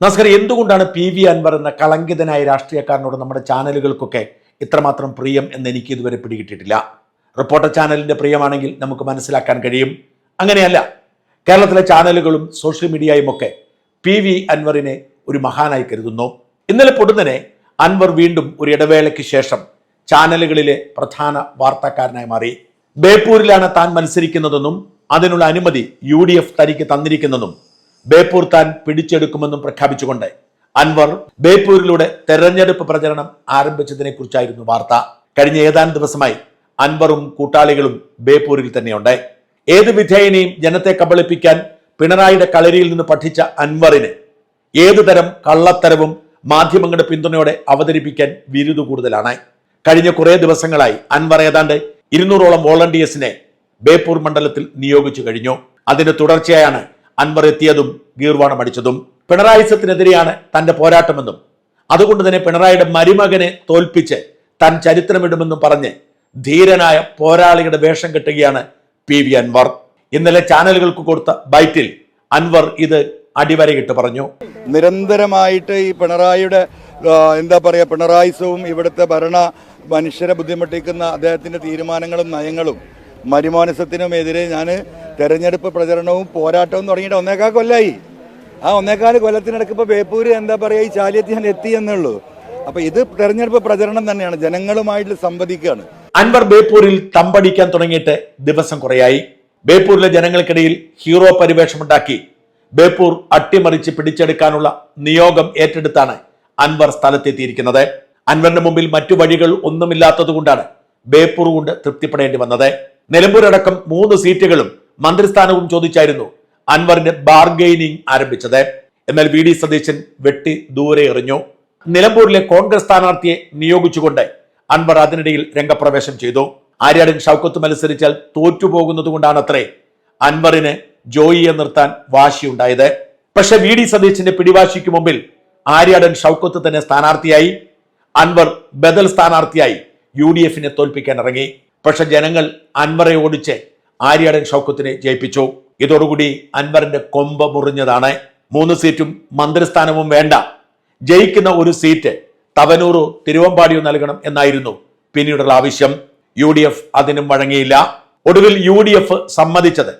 നമസ്കാരം എന്തുകൊണ്ടാണ് P V Anwar എന്ന കളങ്കിതനായ രാഷ്ട്രീയക്കാരനോട് നമ്മുടെ ചാനലുകൾക്കൊക്കെ ഇത്രമാത്രം പ്രിയം എന്ന് എനിക്ക് ഇതുവരെ പിടികിട്ടിട്ടില്ല റിപ്പോർട്ടർ ചാനലിന്റെ പ്രിയമാണെങ്കിൽ നമുക്ക് മനസ്സിലാക്കാൻ കഴിയും. അങ്ങനെയല്ല കേരളത്തിലെ ചാനലുകളും സോഷ്യൽ മീഡിയയും ഒക്കെ പി വി അൻവറിനെ ഒരു മഹാനായി കരുതുന്നു. ഇന്നലെ പൊടുന്നനെ അൻവർ വീണ്ടും ഒരു ഇടവേളയ്ക്ക് ശേഷം ചാനലുകളിലെ പ്രധാന വാർത്താക്കാരനായി മാറി. ബേപ്പൂരിലാണ് താൻ മത്സരിക്കുന്നതെന്നും അതിനുള്ള അനുമതി യു തനിക്ക് തന്നിരിക്കുന്നതും ബേപ്പൂർ താൻ പിടിച്ചെടുക്കുമെന്നും പ്രഖ്യാപിച്ചുകൊണ്ട് അൻവർ ബേപ്പൂരിലൂടെ തെരഞ്ഞെടുപ്പ് പ്രചരണം ആരംഭിച്ചതിനെ കുറിച്ചായിരുന്നു വാർത്ത. കഴിഞ്ഞ ഏതാനും ദിവസമായി അൻവറും കൂട്ടാളികളും ബേപ്പൂരിൽ തന്നെയുണ്ട്. ഏത് വിധേയനെയും ജനത്തെ കബളിപ്പിക്കാൻ പിണറായിയുടെ കളരിയിൽ നിന്ന് പഠിച്ച അൻവറിന് ഏതുതരം കള്ളത്തരവും മാധ്യമങ്ങളുടെ പിന്തുണയോടെ അവതരിപ്പിക്കാൻ വിരുദ് കൂടുതലാണ്. കഴിഞ്ഞ കുറേ ദിവസങ്ങളായി അൻവർ ഏതാണ്ട് ഇരുന്നൂറോളം വോളണ്ടിയേഴ്സിനെ ബേപ്പൂർ മണ്ഡലത്തിൽ നിയോഗിച്ചു കഴിഞ്ഞു. അതിന്റെ തുടർച്ചയായാണ് അൻവർ എത്തിയതും ഗീർവാണം അടിച്ചതും പിണറായിസത്തിനെതിരെയാണ് തന്റെ പോരാട്ടമെന്നും അതുകൊണ്ട് തന്നെ പിണറായിയുടെ മരുമകനെ തോൽപ്പിച്ച് താൻ ചരിത്രമിടുമെന്നും പറഞ്ഞ് ധീരനായ പോരാളിയുടെ വേഷം കെട്ടുകയാണ് പി വി അൻവർ. ഇന്നലെ ചാനലുകൾക്ക് കൊടുത്ത ബൈറ്റിൽ അൻവർ ഇത് അടിവരയിട്ട് പറഞ്ഞു. നിരന്തരമായിട്ട് ഈ പിണറായിയുടെ എന്താ പറയുക പിണറായിസവും ഇവിടുത്തെ ഭരണ മനുഷ്യരെ ബുദ്ധിമുട്ടിക്കുന്ന അദ്ദേഹത്തിന്റെ തീരുമാനങ്ങളും നയങ്ങളും മരുമാനസത്തിനുമെതിരെ ഞാൻ തെരഞ്ഞെടുപ്പ് പ്രചരണവും പോരാട്ടവും തുടങ്ങിയിട്ട് ഒന്നേക്കാൽ കൊല്ലായി. ആ ഒന്നേക്കാൽ കൊല്ലത്തിനിടയ്ക്ക് ഇപ്പോൾ ബേപ്പൂർ എന്താ പറയുക ഈ ചാലിയത്ത് ഞാൻ എത്തി എന്നുള്ളൂ. അപ്പോൾ ഇത് തെരഞ്ഞെടുപ്പ് പ്രചരണം തന്നെയാണ് ജനങ്ങളുമായിട്ട് സംവദിക്കുകയാണ് അൻവർ ബേപ്പൂരിൽ തമ്പടിക്കാൻ തുടങ്ങിയിട്ട് ദിവസം കുറയായി. ബേപ്പൂരിലെ ജനങ്ങൾക്കിടയിൽ ഹീറോ പരിവേഷമുണ്ടാക്കി. ബേപ്പൂർ അട്ടിമറിച്ച് പിടിച്ചെടുക്കാനുള്ള നിയോഗം ഏറ്റെടുത്താണ് അൻവർ സ്ഥലത്തെത്തിയിരിക്കുന്നത്. അൻവറിന് മുമ്പിൽ മറ്റു വഴികൾ ഒന്നുമില്ലാത്തതുകൊണ്ടാണ് ബേപ്പൂർ കൊണ്ട് തൃപ്തിപ്പെടേണ്ടി വന്നത്. നിലമ്പൂരടക്കം മൂന്ന് സീറ്റുകളും മന്ത്രിസ്ഥാനവും ചോദിച്ചായിരുന്നു അൻവറിന്റെ ബാർഗെയിനിങ് ആരംഭിച്ചത്. എന്നാൽ വി ഡി സതീശൻ വെട്ടി ദൂരെ എറിഞ്ഞു. നിലമ്പൂരിലെ കോൺഗ്രസ് സ്ഥാനാർത്ഥിയെ നിയോഗിച്ചുകൊണ്ട് അൻവർ അതിനിടയിൽ രംഗപ്രവേശം ചെയ്തു. ആര്യാടൻ ഷൗക്കത്ത് മത്സരിച്ചാൽ തോറ്റുപോകുന്നത് കൊണ്ടാണത്രേ അൻവറിന് ജോയിയെ നിർത്താൻ വാശിയുണ്ടായത്. പക്ഷെ വി ഡി സതീശന്റെ പിടിവാശിക്ക് മുമ്പിൽ ആര്യാടൻ ഷൗക്കത്ത് തന്നെ സ്ഥാനാർത്ഥിയായി. അൻവർ ബദൽ സ്ഥാനാർത്ഥിയായി യു ഡി എഫിനെ തോൽപ്പിക്കാൻ ഇറങ്ങി. പക്ഷെ ജനങ്ങൾ അൻവറെ ഓടിച്ച് ആര്യാടൻ ഷൗക്കത്തിനെ ജയിപ്പിച്ചു. ഇതോടുകൂടി അൻവറിന്റെ കൊമ്പ മുറിഞ്ഞതാണ്. മൂന്ന് സീറ്റും മന്ത്രിസ്ഥാനവും വേണ്ട. ജയിക്കുന്ന ഒരു സീറ്റ് തവനൂറോ തിരുവമ്പാടിയോ നൽകണം എന്നായിരുന്നു പിന്നീടുള്ള ആവശ്യം. യു ഡി എഫ് അതിനും വഴങ്ങിയില്ല. ഒടുവിൽ യു ഡി എഫ് സമ്മതിച്ചത്.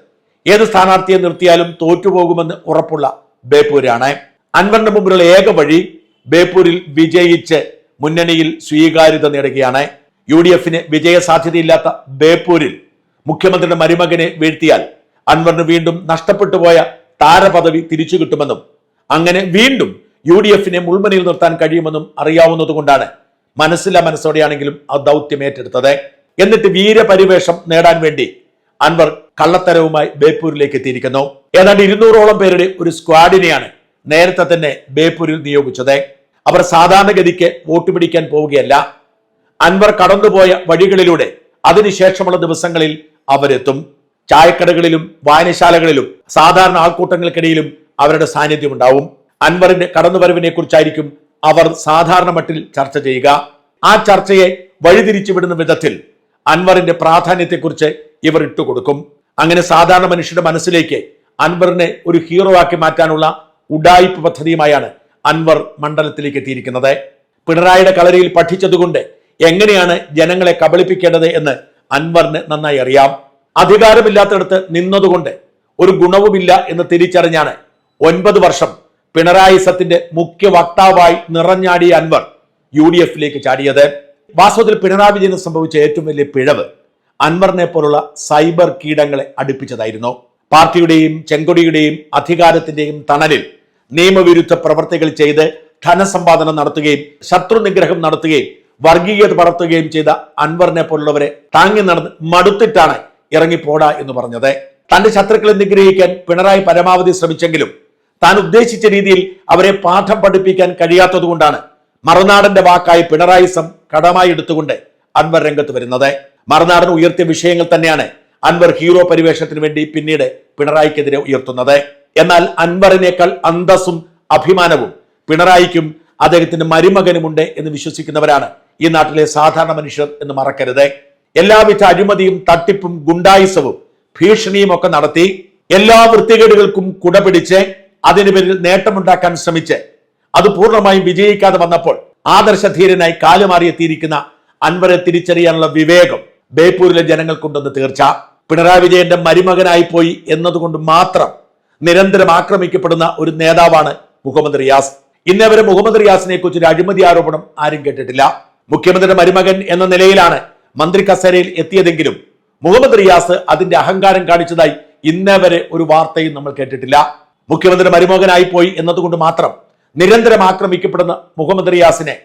ഏത് സ്ഥാനാർത്ഥിയെ നിർത്തിയാലും തോറ്റുപോകുമെന്ന് ഉറപ്പുള്ള ബേപ്പൂരാണ്. അൻവറിന്റെ മുമ്പിലുള്ള ഏക വഴി ബേപ്പൂരിൽ വിജയിച്ച് മുന്നണിയിൽ സ്വീകാര്യത നേടുകയാണ്. യു ഡി എഫിന് വിജയ സാധ്യതയില്ലാത്ത ബേപ്പൂരിൽ മുഖ്യമന്ത്രിയുടെ മരുമകനെ വീഴ്ത്തിയാൽ അൻവറിന് വീണ്ടും നഷ്ടപ്പെട്ടു പോയ താരപദവി തിരിച്ചു കിട്ടുമെന്നും അങ്ങനെ വീണ്ടും യു ഡി എഫിനെ മുൾമനയിൽ നിർത്താൻ കഴിയുമെന്നും അറിയാവുന്നതുകൊണ്ടാണ് മനസ്സില്ല മനസ്സോടെയാണെങ്കിലും ആ ദൗത്യം ഏറ്റെടുത്തത്. എന്നിട്ട് വീരപരിവേഷം നേടാൻ വേണ്ടി അൻവർ കള്ളത്തരവുമായി ബേപ്പൂരിലേക്ക് എത്തിയിരിക്കുന്നു. ഏതാണ്ട് ഇരുന്നൂറോളം പേരുടെ ഒരു സ്ക്വാഡിനെയാണ് നേരത്തെ തന്നെ ബേപ്പൂരിൽ നിയോഗിച്ചത്. അവർ സാധാരണഗതിക്ക് വോട്ട് പിടിക്കാൻ പോവുകയല്ല. അൻവർ കടന്നുപോയ വഴികളിലൂടെ അതിനുശേഷമുള്ള ദിവസങ്ങളിൽ അവരെത്തും. ചായക്കടകളിലും വായനശാലകളിലും സാധാരണ ആൾക്കൂട്ടങ്ങൾക്കിടയിലും അവരുടെ സാന്നിധ്യം ഉണ്ടാവും അൻവറിന്റെ കടന്നുവരവിനെ കുറിച്ചായിരിക്കും അവർ സാധാരണ മട്ടിൽ ചർച്ച ചെയ്യുക. ആ ചർച്ചയെ വഴിതിരിച്ചു വിടുന്ന വിധത്തിൽ അൻവറിന്റെ പ്രാധാന്യത്തെക്കുറിച്ച് ഇവർ ഇട്ടുകൊടുക്കും. അങ്ങനെ സാധാരണ മനുഷ്യരുടെ മനസ്സിലേക്ക് അൻവറിനെ ഒരു ഹീറോ ആക്കി മാറ്റാനുള്ള ഉഡായിപ്പ് പദ്ധതിയുമായാണ് അൻവർ മണ്ഡലത്തിലേക്ക് എത്തിയിരിക്കുന്നത്. പിണറായിയുടെ കളരിയിൽ പഠിച്ചതുകൊണ്ട് എങ്ങനെയാണ് ജനങ്ങളെ കബളിപ്പിക്കേണ്ടത് എന്ന് അൻവറിന് നന്നായി അറിയാം. അധികാരമില്ലാത്തടത്ത് നിന്നതുകൊണ്ട് ഒരു ഗുണവുമില്ല എന്ന് തിരിച്ചറിഞ്ഞാണ് ഒൻപത് വർഷം പിണറായി സത്തിന്റെ മുഖ്യ വക്താവായി നിറഞ്ഞാടിയ അൻവർ യു ഡി എഫിലേക്ക് ചാടിയത്. വാസ്തവത്തിൽ പിണറായി വിജയന് സംഭവിച്ച ഏറ്റവും വലിയ പിഴവ് അൻവറിനെ പോലുള്ള സൈബർ കീടങ്ങളെ അടുപ്പിച്ചതായിരുന്നു. പാർട്ടിയുടെയും ചെങ്കൊടിയുടെയും അധികാരത്തിന്റെയും തണലിൽ നിയമവിരുദ്ധ പ്രവർത്തികൾ ചെയ്ത് ധനസമ്പാദനം നടത്തുകയും ശത്രു നിഗ്രഹം നടത്തുകയും വർഗീയത പടർത്തുകയും ചെയ്ത അൻവറിനെ പോലുള്ളവരെ താങ്ങി നടന്ന് മടുത്തിട്ടാണ് ഇറങ്ങിപ്പോടാ എന്ന് പറഞ്ഞത്. തന്റെ ശത്രുക്കളെ നിഗ്രഹിക്കാൻ പിണറായി പരമാവധി ശ്രമിച്ചെങ്കിലും താൻ ഉദ്ദേശിച്ച രീതിയിൽ അവരെ പാഠം പഠിപ്പിക്കാൻ കഴിയാത്തതുകൊണ്ടാണ് മറുനാടന്റെ വാക്കായി പിണറായിസം കടമായി എടുത്തുകൊണ്ട് അൻവർ രംഗത്ത് വരുന്നത്. മറുനാടൻ ഉയർത്തിയ വിഷയങ്ങൾ തന്നെയാണ് അൻവർ ഹീറോ പരിവേഷത്തിന് വേണ്ടി പിന്നീട് പിണറായിക്കെതിരെ ഉയർത്തുന്നത്. എന്നാൽ അൻവറിനേക്കാൾ അന്തസ്സും അഭിമാനവും പിണറായിക്കും അദ്ദേഹത്തിന്റെ മരുമകനുമുണ്ട് എന്ന് വിശ്വസിക്കുന്നവരാണ് ഈ നാട്ടിലെ സാധാരണ മനുഷ്യർ എന്ന് മറക്കരുത്. എല്ലാവിധ അഴിമതിയും തട്ടിപ്പും ഗുണ്ടായുസവും ഭീഷണിയും ഒക്കെ നടത്തി എല്ലാ വൃത്തികേടുകൾക്കും കുടപിടിച്ച് അതിനു പേരിൽ നേട്ടമുണ്ടാക്കാൻ ശ്രമിച്ച് അത് പൂർണമായും വിജയിക്കാതെ വന്നപ്പോൾ ആദർശധീരനായി കാലുമാറിയെത്തിയിരിക്കുന്ന അൻവരെ തിരിച്ചറിയാനുള്ള വിവേകം ബേപ്പൂരിലെ ജനങ്ങൾക്കുണ്ടെന്ന് തീർച്ച. പിണറായി വിജയന്റെ മരുമകനായി പോയി എന്നതുകൊണ്ട് മാത്രം നിരന്തരം ആക്രമിക്കപ്പെടുന്ന ഒരു നേതാവാണ് മുഹമ്മദ് റിയാസ്. ഇന്നേവരെ മുഹമ്മദ് റിയാസിനെ കുറിച്ച് ഒരു അഴിമതി ആരോപണം ആരും കേട്ടിട്ടില്ല. മുഖ്യമന്ത്രിയുടെ മരുമകൻ എന്ന നിലയിലാണ് മന്ത്രി കസേരയിൽ എത്തിയതെങ്കിലും മുഹമ്മദ് റിയാസ് അതിന്റെ അഹങ്കാരം കാണിച്ചതായി ഇന്നേ വരെ ഒരു വാർത്തയും നമ്മൾ കേട്ടിട്ടില്ല. മുഖ്യമന്ത്രി മരുമകനായി പോയി എന്നതുകൊണ്ട് മാത്രം നിരന്തരം ആക്രമിക്കപ്പെടുന്ന മുഹമ്മദ് റിയാസിനെ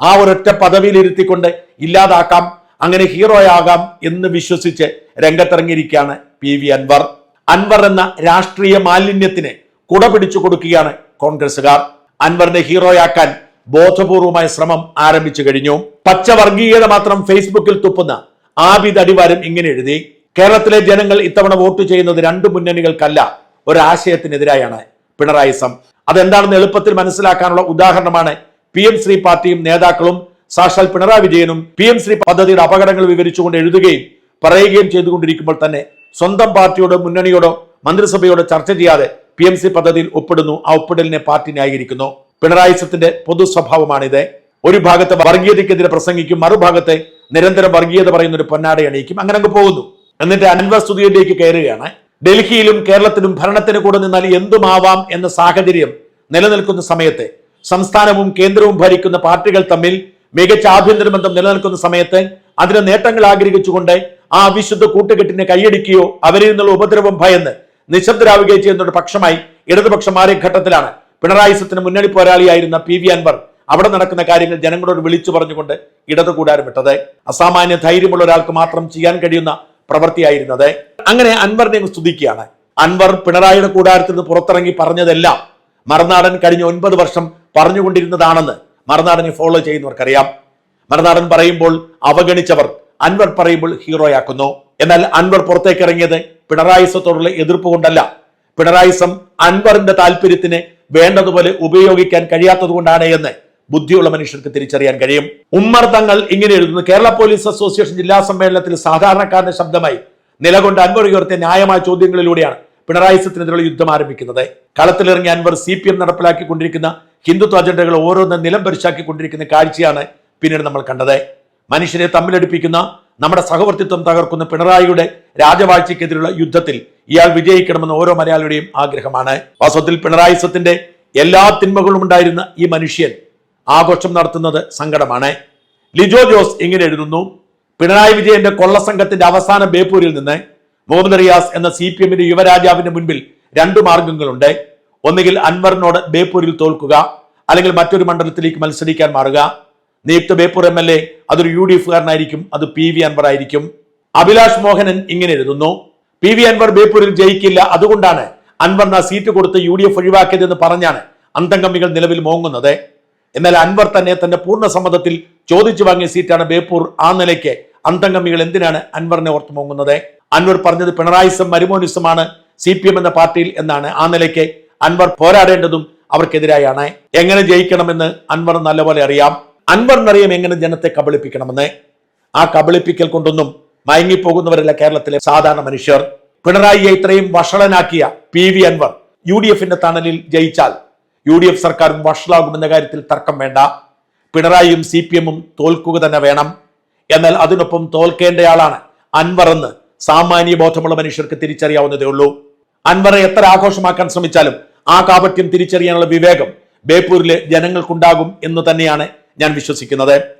ആ ഒരൊറ്റ പദവിയിലിരുത്തിക്കൊണ്ട് ഇല്ലാതാക്കാം അങ്ങനെ ഹീറോയാകാം എന്ന് വിശ്വസിച്ച് രംഗത്തിറങ്ങിയിരിക്കുകയാണ് പി വി അൻവർ. അൻവർ എന്ന രാഷ്ട്രീയ മാലിന്യത്തിന് കുട പിടിച്ചു കൊടുക്കുകയാണ് കോൺഗ്രസുകാർ അൻവറിനെ ഹീറോയാക്കാൻ ബോധപൂർവമായ ശ്രമം ആരംഭിച്ചു കഴിഞ്ഞു. പച്ചവർഗീയത മാത്രം ഫേസ്ബുക്കിൽ തുപ്പുന്ന ആബിദ് അടിവാരം ഇങ്ങനെ എഴുതി കേരളത്തിലെ ജനങ്ങൾ ഇത്തവണ വോട്ട് ചെയ്യുന്നത് രണ്ട് മുന്നണികൾക്കല്ല ഒരാശയത്തിനെതിരായാണ് പിണറായി സം. അതെന്താണെന്ന് എളുപ്പത്തിൽ മനസ്സിലാക്കാനുള്ള ഉദാഹരണമാണ് പി എം ശ്രീ പാർട്ടിയും നേതാക്കളും സാക്ഷാൽ പിണറായി വിജയനും പി എം ശ്രീ പദ്ധതിയുടെ അപകടങ്ങൾ വിവരിച്ചുകൊണ്ട് എഴുതുകയും പറയുകയും ചെയ്തുകൊണ്ടിരിക്കുമ്പോൾ തന്നെ സ്വന്തം പാർട്ടിയോടോ മുന്നണിയോടോ മന്ത്രിസഭയോടോ ചർച്ച ചെയ്യാതെ പി എം സി പദ്ധതിയിൽ ഒപ്പിടുന്നു ആ ഒപ്പിടലിനെ പാർട്ടി ന്യായീകരിക്കുന്നു. പിണറായിസത്തിന്റെ പൊതു സ്വഭാവമാണിത്. ഒരു ഭാഗത്ത് വർഗീയതയ്ക്കെതിരെ പ്രസംഗിക്കും മറുഭാഗത്തെ നിരന്തരം വർഗീയത പറയുന്ന ഒരു പൊന്നാട അണിയിക്കും അങ്ങനെ അങ്ങ് പോകുന്നു. എന്നിട്ട് അൻവർ സ്തുതിയിലേക്ക് കയറുകയാണ്. ഡൽഹിയിലും കേരളത്തിലും ഭരണത്തിന് കൂടെ നിന്നാൽ എന്തുമാവാം എന്ന സാഹചര്യം നിലനിൽക്കുന്ന സമയത്ത് സംസ്ഥാനവും കേന്ദ്രവും ഭരിക്കുന്ന പാർട്ടികൾ തമ്മിൽ മികച്ച ആഭ്യന്തര ബന്ധം നിലനിൽക്കുന്ന സമയത്ത് അതിന് നേട്ടങ്ങൾ ആഗ്രഹിച്ചുകൊണ്ട് ആ അവിശുദ്ധ കൂട്ടുകെട്ടിനെ കൈയടിക്കുകയോ അവരിൽ നിന്നുള്ള ഉപദ്രവം ഭയന്ന് നിശബ്ദരാവുകയോ ചെയ്യുന്ന ഒരു പക്ഷമായി ഇടതുപക്ഷം മാറിയ ഘട്ടത്തിലാണ് പിണറായി സത്തിന് മുന്നണി പോരാളിയായിരുന്ന പി വി അൻവർ അവിടെ നടക്കുന്ന കാര്യങ്ങൾ ജനങ്ങളോട് വിളിച്ചു പറഞ്ഞുകൊണ്ട് ഇടതു കൂടാരം വിട്ടത്. അസാമാന്യ ധൈര്യമുള്ള ഒരാൾക്ക് മാത്രം ചെയ്യാൻ കഴിയുന്ന പ്രവൃത്തിയായിരുന്നത്. അങ്ങനെ അൻവറിനെ സ്തുതിക്കുകയാണ്. അൻവർ പിണറായിയുടെ കൂടാരത്തിൽ നിന്ന് പുറത്തിറങ്ങി പറഞ്ഞതെല്ലാം മറുനാടൻ കഴിഞ്ഞ ഒൻപത് വർഷം പറഞ്ഞുകൊണ്ടിരുന്നതാണെന്ന് മറുനാടനെ ഫോളോ ചെയ്യുന്നവർക്കറിയാം. മറുനാടൻ പറയുമ്പോൾ അവഗണിച്ചവർ അൻവർ പറയുമ്പോൾ ഹീറോയാക്കുന്നു. എന്നാൽ അൻവർ പുറത്തേക്ക് ഇറങ്ങിയത് പിണറായിസത്തോടുള്ള എതിർപ്പ് കൊണ്ടല്ല. പിണറായിസം അൻവറിന്റെ താല്പര്യത്തിന് വേണ്ടതുപോലെ ഉപയോഗിക്കാൻ കഴിയാത്തതുകൊണ്ടാണ് എന്ന് ബുദ്ധിയുള്ള മനുഷ്യർക്ക് തിരിച്ചറിയാൻ കഴിയും. ഉമ്മർ തങ്ങൾ ഇങ്ങനെ എഴുതുന്നു. കേരള പോലീസ് അസോസിയേഷൻ ജില്ലാ സമ്മേളനത്തിൽ സാധാരണക്കാരന്റെ ശബ്ദമായി നിലകൊണ്ട് അൻവർ ഉയർത്തിയ ന്യായമായ ചോദ്യങ്ങളിലൂടെയാണ് പിണറായി സത്തിനെതിരെയുള്ള യുദ്ധം ആരംഭിക്കുന്നത്. കളത്തിലിറങ്ങിയ അൻവർ സി പി എം നടപ്പിലാക്കിക്കൊണ്ടിരിക്കുന്ന ഹിന്ദുത്വ അജണ്ടകൾ ഓരോന്ന് നിലം പരിശാക്കിക്കൊണ്ടിരിക്കുന്ന കാഴ്ചയാണ് പിന്നീട് നമ്മൾ കണ്ടത്. മനുഷ്യരെ തമ്മിലടിപ്പിക്കുന്ന നമ്മുടെ സഹവർത്തിത്വം തകർക്കുന്ന പിണറായിയുടെ രാജവാഴ്ചയ്ക്കെതിരെയുള്ള യുദ്ധത്തിൽ ഇയാൾ വിജയിക്കണമെന്ന് ഓരോ മലയാളിയുടെയും ആഗ്രഹമാണ്. വാസ്തവത്തിൽ പിണറായിസത്തിന്റെ എല്ലാ തിന്മകളും ഉണ്ടായിരുന്ന ഈ മനുഷ്യൻ ആഘോഷം നടത്തുന്നത് സങ്കടമാണ്. ലിജോ ജോസ് ഇങ്ങനെ എഴുതുന്നു? പിണറായി വിജയന്റെ കൊള്ളസംഘത്തിന്റെ അവസാന ബേപ്പൂരിൽ നിന്ന് മുഹമ്മദ് റിയാസ് എന്ന സി പി എമ്മിന്റെ യുവരാജാവിന്റെ മുൻപിൽ രണ്ടു മാർഗങ്ങളുണ്ട്. ഒന്നുകിൽ അൻവറിനോട് ബേപ്പൂരിൽ തോൽക്കുക അല്ലെങ്കിൽ മറ്റൊരു മണ്ഡലത്തിലേക്ക് മത്സരിക്കാൻ മാറുക. നിയുക്ത ബേപ്പൂർ എം എൽ എ അതൊരു യു ഡി എഫുകാരനായിരിക്കും അത് പി വി അൻവർ ആയിരിക്കും. അഭിലാഷ് മോഹനൻ ഇങ്ങനെ എഴുതുന്നു പി വി അൻവർ ബേപ്പൂരിൽ ജയിക്കില്ല അതുകൊണ്ടാണ് അൻവറിന് സീറ്റ് കൊടുത്ത് യു ഡി എഫ് ഒഴിവാക്കിയതെന്ന് പറഞ്ഞാണ് അന്തംഗമികൾ നിലവിൽ മോങ്ങുന്നത്. എന്നാൽ അൻവർ തന്നെ തന്റെ പൂർണ സമ്മതത്തിൽ ചോദിച്ചു വാങ്ങിയ സീറ്റാണ് ബേപ്പൂർ ആ നിലയ്ക്ക്. അന്തംഗമികൾ എന്തിനാണ് അൻവറിനെ ഓർത്ത് മോങ്ങുന്നത്? അൻവർ പറഞ്ഞത് പിണറായിസം മരുമോനിസമാണ് സി പി എം എന്ന പാർട്ടിയിൽ എന്നാണ്. ആ നിലയ്ക്ക് അൻവർ പോരാടേണ്ടതും അവർക്കെതിരായാണ്. എങ്ങനെ ജയിക്കണമെന്ന് അൻവർ നല്ലപോലെ അറിയാം. അൻവറിനറിയാം എങ്ങനെ ജനത്തെ കബളിപ്പിക്കണമെന്ന്. ആ കബളിപ്പിക്കൽ കൊണ്ടൊന്നും മയങ്ങിപ്പോകുന്നവരല്ല കേരളത്തിലെ സാധാരണ മനുഷ്യർ. പിണറായിയെ ഇത്രയും വഷളനാക്കിയ P V Anwar U D എഫിന്റെ തണലിൽ ജയിച്ചാൽ യു ഡി എഫ് സർക്കാരും വഷളാകുമെന്ന കാര്യത്തിൽ തർക്കം വേണ്ട. പിണറായിയും സി പി എമ്മും തോൽക്കുക തന്നെ വേണം. എന്നാൽ അതിനൊപ്പം തോൽക്കേണ്ടയാളാണ് അൻവർ എന്ന് സാമാന്യ ബോധമുള്ള മനുഷ്യർക്ക് തിരിച്ചറിയാവുന്നതേ ഉള്ളൂ. അൻവറെ എത്ര ആഘോഷമാക്കാൻ ശ്രമിച്ചാലും ആ കാപട്യം തിരിച്ചറിയാനുള്ള വിവേകം ബേപ്പൂരിലെ ജനങ്ങൾക്കുണ്ടാകും എന്ന് തന്നെയാണ് ഞാൻ വിശ്വസിക്കുന്നത്.